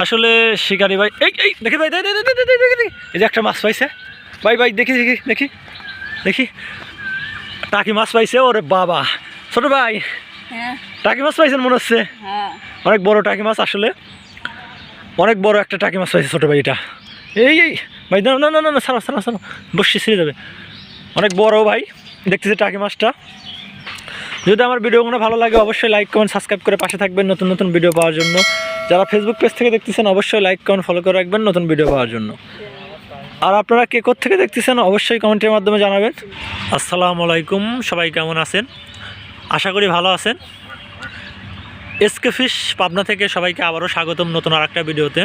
আসলে শিকারি ভাই এই এই দেখি ভাই দে- দে- দে- দে- দে- দে- দে- এই যে একটা মাছ পাইছে। ভাই ভাই দেখি দেখি দেখি দেখি। টাকি মাছ পাইছে ওরে বাবা। ছোট ভাই হ্যাঁ। টাকি মাছ পাইছেন মনে হচ্ছে? হ্যাঁ। অনেক বড় টাকি মাছ আসলে। অনেক বড় একটা টাকি মাছ পাইছে ছোটো ভাই এটা। এই এই ভাই না না না না সারা সারা সারা বসে ছিঁড়ে যাবে। অনেক বড় ভাই দেখতেছি টাকি মাছটা। যদি আমার ভিডিওগুলো ভালো লাগে অবশ্যই লাইক কমেন্ট সাবস্ক্রাইব করে পাশে থাকবেন নতুন নতুন ভিডিও পাওয়ার জন্য। যারা ফেসবুক পেজ থেকে দেখতেছেন, অবশ্যই লাইক কমেন্ট ফলো করে রাখবেন নতুন ভিডিও পাওয়ার জন্য। আর আপনারা কে থেকে দেখতেছেন, অবশ্যই কমেন্টের মাধ্যমে জানাবেন। আসসালামু আলাইকুম, সবাই কেমন আছেন? আশা করি ভালো আছেন। এসকে ফিশ পাবনা থেকে সবাইকে আবারও স্বাগতম নতুন আর একটা ভিডিওতে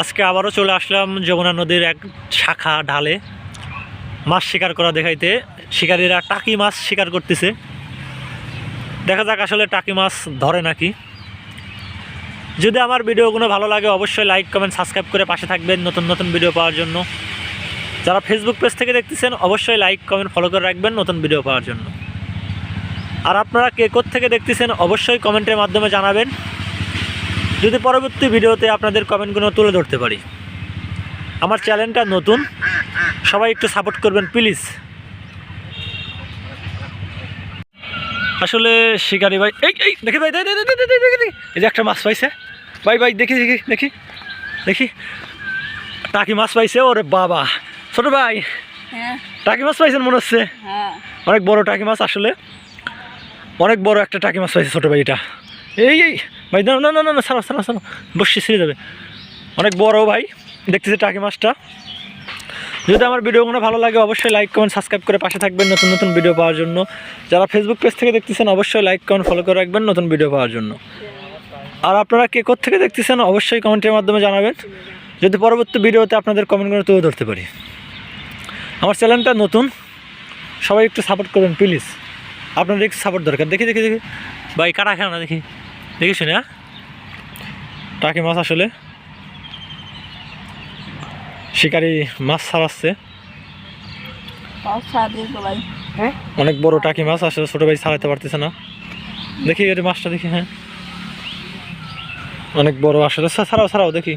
আজকে আবারও চলে আসলাম যমুনা নদীর এক শাখা ঢালে। মাছ শিকার করা দেখাইতে। শিকারীরা টাকি মাছ শিকার করতেছে। দেখা যাক আসলে টাকি মাছ ধরে নাকি। যদি আমার ভিডিওগুলো ভালো লাগে, অবশ্যই লাইক কমেন্ট সাবস্ক্রাইব করে পাশে থাকবেন নতুন নতুন ভিডিও পাওয়ার জন্য। যারা ফেসবুক পেজ থেকে দেখতেছেন, অবশ্যই লাইক কমেন্ট ফলো করে রাখবেন নতুন ভিডিও পাওয়ার জন্য। আর আপনারা কে থেকে দেখতেছেন, অবশ্যই কমেন্টের মাধ্যমে জানাবেন। যদি পরবর্তী ভিডিওতে আপনাদের কমেন্টগুলো তুলে ধরতে পারি। আমার চ্যানেলটা নতুন, সবাই একটু সাপোর্ট করবেন প্লিজ আসলে শিকারি ভাই, এই দেখি ভাই এই যে একটা মাছ পাইছে। ভাই ভাই দেখি দেখি দেখি দেখি। টাকি মাছ পাইছে ওরে বাবা। ছোট ভাই হ্যাঁ। টাকি মাছ পাইছেন মনে হচ্ছে? হ্যাঁ। অনেক বড় টাকি মাছ আসলে। অনেক বড় একটা টাকি মাছ পাইছে ছোটো ভাই এটা। এই এই ভাই না না না না না সারা সারা সারা বসে ছিঁড়ে যাবে। অনেক বড় ভাই দেখতেছি টাকি মাছটা। যদি আমার ভিডিওগুলো ভালো লাগে অবশ্যই লাইক কমেন্ট সাবস্ক্রাইব করে পাশে থাকবেন নতুন নতুন ভিডিও পাওয়ার জন্য। যারা ফেসবুক পেজ থেকে দেখতেছেন অবশ্যই লাইক কমেন্ট ফলো করে রাখবেন নতুন ভিডিও পাওয়ার জন্য। আর আপনারা কে থেকে দেখতেছেন অবশ্যই কমেন্টের মাধ্যমে জানাবেন। যদি পরবর্তী ভিডিওতে আপনাদের কমেন্টগুলো তুলে ধরতে পারি। আমার চ্যানেলটা নতুন সবাই একটু সাপোর্ট করবেন প্লিজ আপনাদের একটু সাপোর্ট দরকার। দেখি দেখি দেখি। ভাই কাটা খেলো না দেখি। দেখি শুনে হ্যাঁ? টাকি মাছ আসলে। শিকারি মাছ ছাড়াচ্ছে ভাই। হ্যাঁ? অনেক বড় টাকি মাছ আসলে ছোটো ভাই ছাড়াতে পারতেছে না। দেখি এর মাছটা দেখি হ্যাঁ? অনেক বড় আসলে ছাড়াও ছাড়াও দেখি।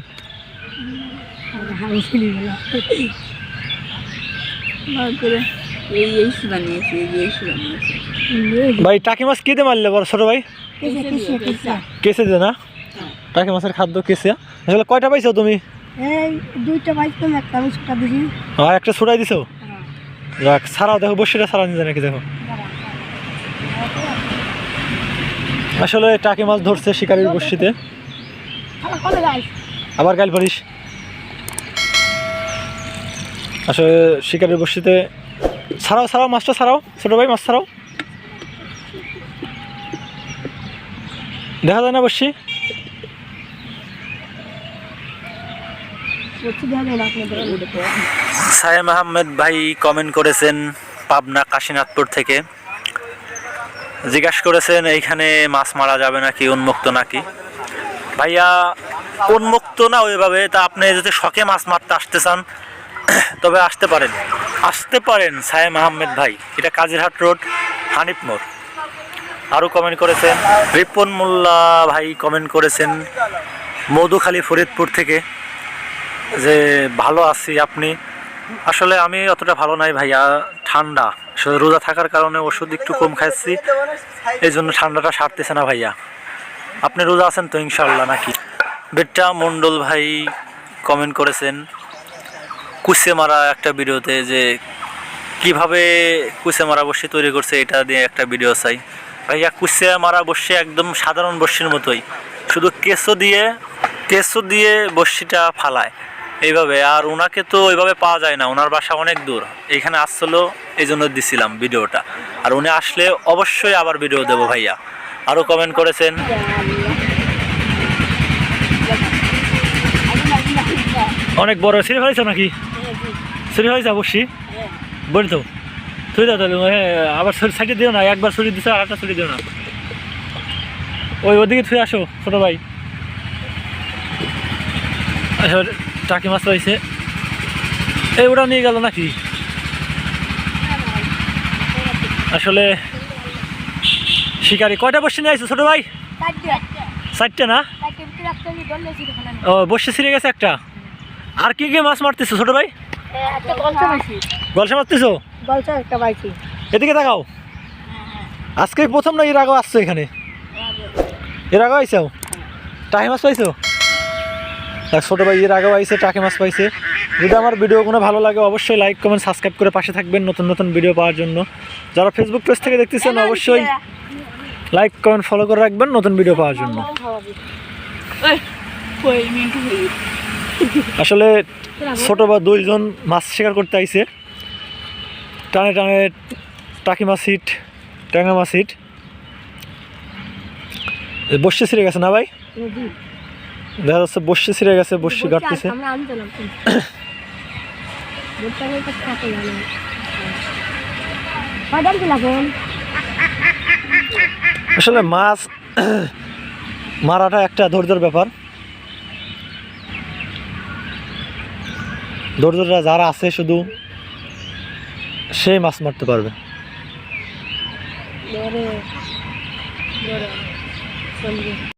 ভাই, টাকি মাছ কেটে মারলে বড়, ছোট ভাই? কেসে দে না? টাকি মাছের খাদ্য কেসে আসলে কয়টা পাইছো তুমি? আর একটা ছুটাই দিছো? যাক, ছাড়াও দেখো, বসিটা ছাড়া যায় নাকি দেখো। আসলে টাকি মাছ ধরছে শিকারির বসিতে আবার গাইল পারিস। আসলে শিকারির বসিতে ছাড়াও ছাড়াও, মাছটা ছাড়াও, ছোটো ভাই মাছ ছাড়াও। দেখা যায় না বসি বলছি দেখা যায় না আপনাদের উঠে তো সায়েম আহমেদ ভাই কমেন্ট করেছেন পাবনা কাশীনাথপুর থেকে। জিজ্ঞাসা করেছেন, এইখানে মাছ মারা যাবে নাকি, উন্মুক্ত নাকি? ভাইয়া উন্মুক্ত না ওইভাবে? তা আপনি যদি শখে মাছ মারতে আসতে চান, তবে আসতে পারেন। আসতে পারেন, সায়েম আহমেদ ভাই। এটা কাজিরহাট রোড, হানিফ মোড়। আরও কমেন্ট করেছেন। রিপন মোল্লা ভাই কমেন্ট করেছেন, মধুখালী, ফরিদপুর থেকে, যে ভালো আছি আপনি। আসলে আমি অতটা ভালো নাই ভাইয়া, ঠান্ডা। রোজা থাকার কারণে ওষুধ একটু কম খাচ্ছি এই জন্য ঠান্ডাটা সারতেছে না ভাইয়া। আপনি রোজা আছেন তো ইনশাল্লাহ নাকি? বেটটা মণ্ডল ভাই কমেন্ট করেছেন কুসে মারা একটা ভিডিওতে যে কীভাবে কুসে মারা বসি তৈরি করছে এটা দিয়ে একটা ভিডিও চাই। ভাইয়া কুসে মারা বসে একদম সাধারণ বসির মতোই, শুধু কেঁচো দিয়ে কেঁচো দিয়ে বসিটা ফালায়। এইভাবে, আর ওনাকে তো ওইভাবে পাওয়া যায় না ওনার বাসা অনেক দূর। এখানে আসছিল এই জন্য দিছিলাম ভিডিওটা। আর উনি আসলে অবশ্যই আবার ভিডিও দেবো ভাইয়া। আরও কমেন্ট করেছেন অনেক বড় সিঁড়ি হয়েছ নাকি? সিঁড়ি হয়েছে অবশ্যই? বলি তো। তুই দাও তাহলে হ্যাঁ আবার সাইডে দিও না একবার ছুরি দিছো আর একটা ছুরি দিও না। ওই ওদিকে থুয়ে আসো ছোটো ভাই। আসলে টাকি মাছ পাইছে এই ওটা নিয়ে গেল নাকি? আসলে শিকারি কয়টা বসে নিয়ে আইছো ছোটো ভাই? চারটে না? ও বসে ছিঁড়ে গেছে একটা? আর কি কি মাছ মারতেছো ছোট ভাই? গলসা মারতেছো? এদিকে তাকাও। আজকে প্রথম না এর আগেও আসছো এখানে? এর আগেও আইসাও টাকি মাছ পাইছো? ছোটো ভাই এর আগেও আইসে টাকি মাছ পাইছে। যদি আমার ভিডিও কোনো ভালো লাগে অবশ্যই লাইক কমেন্ট সাবস্ক্রাইব করে পাশে থাকবেন নতুন নতুন ভিডিও পাওয়ার জন্য। যারা ফেসবুক পেজ থেকে দেখতেছেন অবশ্যই লাইক কমেন্ট ফলো করে রাখবেন নতুন ভিডিও পাওয়ার জন্য। আসলে ছোট বা দুইজন মাছ শিকার করতে আইছে। টানে টানে টাকি মাছ হিট ট্যাংরা মাছ হিট। বসে ছিঁড়ে গেছে না ভাই? দেখা যাচ্ছে বসে ছিঁড়ে গেছে বসে কাটতেছে আসলে মাছ মারাটা একটা ধৈর্যের ব্যাপার। ধৈর্যটা যারা আছে শুধু সে মাছ মারতে পারবে। ধরে ধরে